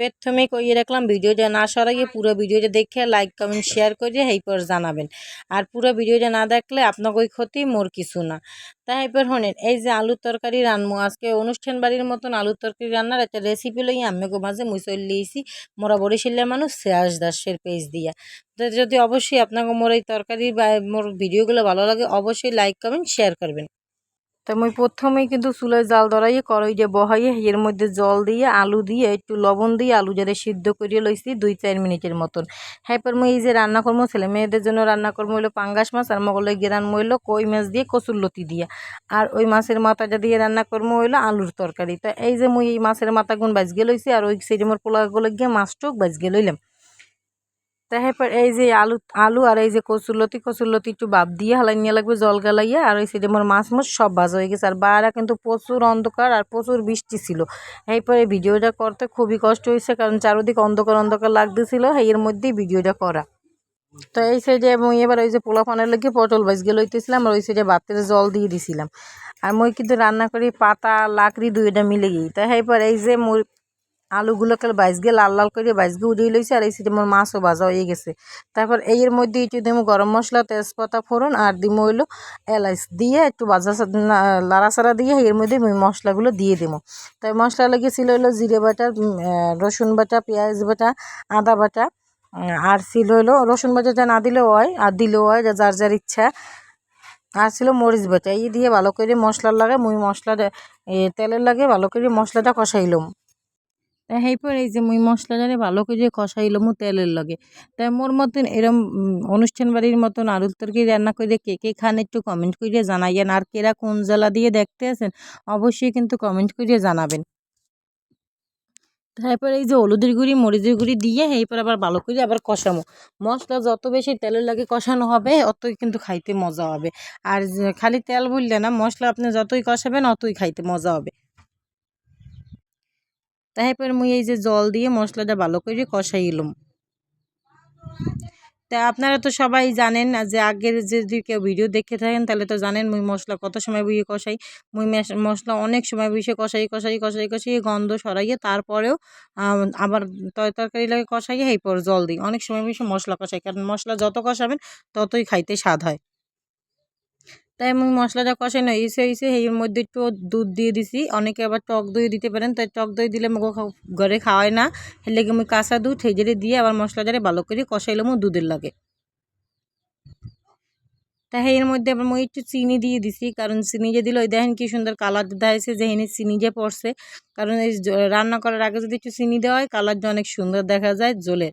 প্রথমে কইয়ে রাখলাম ভিডিওটা না সরাইয়ে পুরো ভিডিওটা দেখে লাইক কমেন্ট শেয়ার করে এইপর জানাবেন। আর পুরো ভিডিওটা না দেখলে আপনাকে ওই ক্ষতি, মোর কিছু না। তাই এবার শোনেন এই যে আলুর তরকারি রানমু আজকে অনুষ্ঠান বাড়ির মতন আলুর তরকারি রান্নার একটা রেসিপি লই আমি মাঝে মুই লিয়েছি মোরা বরিশালের মানুষ শ্রেয়াস দাসের পেজ দিয়া। যদি অবশ্যই আপনাকে মোর এই তরকারি বা মোর ভিডিওগুলো ভালো লাগে, অবশ্যই লাইক কমেন্ট শেয়ার করবেন। তো মুই প্রথমেই কিন্তু চুলায় জাল ধরাইয়ে কড়াই দিয়ে বহাইয়ে এর মধ্যে জল দিয়ে, আলু দিয়ে, একটু লবণ দিয়ে আলু যাতে সিদ্ধ করিয়ে লইছি দুই চার মিনিটের মতন। হ্যাঁ মুই এই যে রান্না করব ছেলে মেয়েদের জন্য রান্না করব হইল পাঙ্গাস মাছ আর মগলে গেরান মইলো কই মাছ দিয়ে, কচুর লতি দিয়ে। আর ওই মাছের মাথাটা দিয়ে রান্না করব হইল আলুর তরকারি। তো এই যে মুই এই মাছের মাথাগুন বাজগে লইছি আর ওই সাইডে মোর পোলাগুলো গিয়ে মাছটুক বাজগে লইলাম। তারপর এই যে আলু আলু আর এই যে কচুরলতি কচুরলতি একটু বাপ দিয়ে হালাই নিয়ে লাগবে, জল গালাইয়া। আর ওই সাইডে মোর মাছ মাছ সব ভাজা হয়ে গেছে। আর বাইরে কিন্তু প্রচুর অন্ধকার আর প্রচুর বৃষ্টি ছিল। এরপরে ভিডিওটা করতে খুবই কষ্ট হয়েছে, কারণ চারোদিকে অন্ধকার অন্ধকার লাগতেছিল। এর মধ্যেই ভিডিওটা করা। তো এই সাইডে মুই এবার ওই যে পোলা পানের লেগে পটল ভাজগে লইতেছিলাম, আর ওই সাইডে ভাতের জল দিয়ে দিছিলাম। আর মই কিন্তু রান্না করি পাতা, লাকড়ি দুইটা মিলে গিয়ে। তাই এরপর এই যে মুই আলুগুলোকে বাইজগে লাল লাল করে বাইজগে উড়িয়ে লইছে আর এই সাইডে মোর মাছও ভাজা হয়ে গেছে। তারপর এর মধ্যে একটু দিমু গরম মশলা, তেজপাতা, ফোড়ন আর দিমু হইল এলাচ দিয়ে একটু ভাজা লাড়াচাড়া দিয়ে এর মধ্যে মশলাগুলো দিয়ে দেবো তাই মশলা লেগেছিল হইল জিরে বাটা রসুন বাটা, পেঁয়াজ বাটা, আদা বাটা আর ছিল হলো রসুন বাটাটা না দিলেও হয়, আর দিলেও হয় যার যার ইচ্ছা। আর ছিল মরিচ বাটা, এই দিয়ে ভালো করে মশলার লাগে, মুই মশলা তেলের লাগে ভালো করে মশলাটা কষাইলাম। পর এই যে মুই মশলাটারে ভালো করে কষাইলাম তেলের লগে। তাই মোর মতন এরম অনুষ্ঠান বাড়ির মতন আলুর তরকারি রান্না করে কে কে খান একটু কমেন্ট করে জানাইয়েন। আর কেরা কোন জ্বালা দিয়ে দেখতে আছেন, অবশ্যই কিন্তু কমেন্ট করে জানাবেন। তারপর এই যে হলুদের গুঁড়ি, মরিচের গুঁড়ি দিয়ে এরপর আবার ভালো করে আবার কষামো। মশলা যত বেশি তেলের লাগে কষানো হবে, অতই কিন্তু খাইতে মজা হবে। আর খালি তেল বললে না, মশলা আপনি যতই কষাবেন, অতই খাইতে মজা হবে। তারপর মুই এই যে জল দিয়ে মশলাটা ভালো করে কষাইলাম তা আপনারা তো সবাই জানেন যে আগের যদি কেউ ভিডিও দেখে থাকেন, তাহলে তো জানেন মুই মশলা কত সময় বুঝিয়ে কষাই। মুই মশলা অনেক সময় বুঝে কষাই কষাই কষাই কষাই গন্ধ সরাইয়ে তারপরেও আবার তরকারি লাগে কষাইয়ে এই পর জল দিই। অনেক সময় বুঝে মশলা কষাই, কারণ মশলা যত কষাবেন ততই খাইতে স্বাদ হয়। তাই আমি মশলাটা কষাই কষানো এসে এসে এর মধ্যে একটু দুধ দিয়ে দিছি। অনেকে আবার টক দই দিতে পারেন, তাই টক দই দিলে মুখ ঘরে খাওয়ায় না। লেগে আমি কাঁচা দুধ হেজেরে দিয়ে আবার মশলাটারে ভালো করে কষাইলাম দুধের লাগে। তাই এর মধ্যে আবার মই একটু চিনি দিয়ে দিছি, কারণ চিনি যে দিলে ওই দেখেন কি সুন্দর কালার দেখাইছে যে হেনে চিনি যে পড়ছে। কারণ এই রান্না করার আগে যদি একটু চিনি দেওয়া হয়, কালারটা অনেক সুন্দর দেখা যায়, জ্বলে।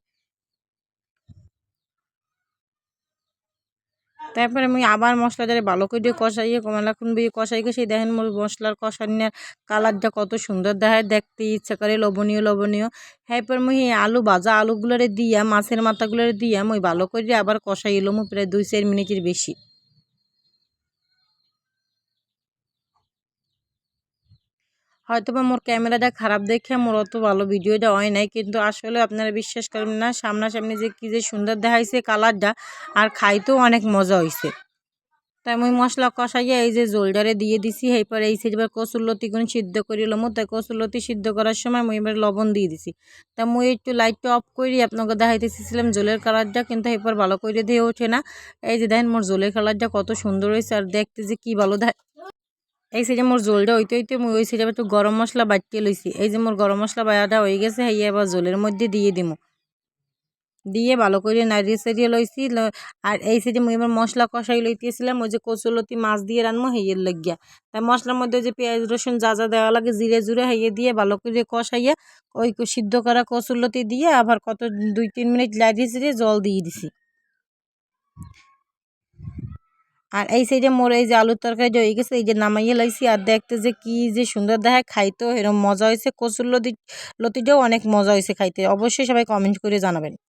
তারপরে আমি আবার মশলা মশলাটারে ভালো করে কষাইয়ে কমলাক্ষণ দিয়ে কষাই কষাই দেখেন মোর মশলার নিয়ে কালারটা কত সুন্দর। দেখায় দেখতে ইচ্ছা করে লবণীয় লবণীয় এরপর মুই আলু ভাজা আলুগুলোরে দিয়া, মাছের মাথাগুলোরে দিয়া মুই ভালো করে আবার কষাই এলো। মু প্রায় দুই চার মিনিটের বেশি। হয়তো বা মোর ক্যামেরাটা খারাপ দেখে মোর অত ভালো ভিডিওটা হয় নাই, কিন্তু আসলে আপনারা বিশ্বাস করবেন না, সামনাসামনি যে কী যে সুন্দর দেখাইছে কালারটা আর খাইতেও অনেক মজা হয়েছে তাই মুই মশলা কষাইয়া এই যে জোলডারে দিয়ে দিছি, এরপর এই সাইড এবার কচুরলতিগুলো সিদ্ধ করি করিলাম তাই কচুরলতি সিদ্ধ করার সময় মুই এবার লবণ দিয়ে দিছি। তা মুই একটু লাইটটা অফ করি, আপনাকে দেখাইতেছিলাম জোলের কালারটা, কিন্তু এরপর ভালো করে দিয়ে ওঠে না। এই যে দেখেন মোর জলের কালারটা কত সুন্দর হয়েছে আর দেখতে যে কি ভালো দেখ এই সাইডে মোর জোলটা হইতে হইতে মুই ওই সাইডে একটু গরম মশলা বাটিয়ে লইছি। এই যে মোর গরম মশলা বায়াটা হয়ে গেছে এই এবার জোলের মধ্যে দিয়ে দিমু। দিয়ে ভালো করে নাড়িয়ে সারিয়ে লইছি আর এই সাইডে মুই এবার মশলা কষাই লইতেছিলাম, ওই যে কচুলতি মাছ দিয়ে রানবো হেয়ের লাগিয়া। তাই মশলার মধ্যে যে পেঁয়াজ, রসুন যা যা দেওয়া লাগে জিরে জুড়ে হাইয়ে দিয়ে ভালো করে কষাইয়া ওই সিদ্ধ করা কচুলতি দিয়ে আবার কত দুই তিন মিনিট লাড়িয়ে সিরিয়ে জল দিয়ে দিছি। আর এই সাইডে মোর এই যে আলুর তরকারি যে হয়ে গেছে, এই যে নামাইয়ে লাইছি আর দেখতে যে কি যে সুন্দর দেখায় খাইতো এরকম মজা হয়েছে। কচুর লতি লতিটাও অনেক মজা হয়েছে খাইতে। অবশ্যই সবাই কমেন্ট করে জানাবেন।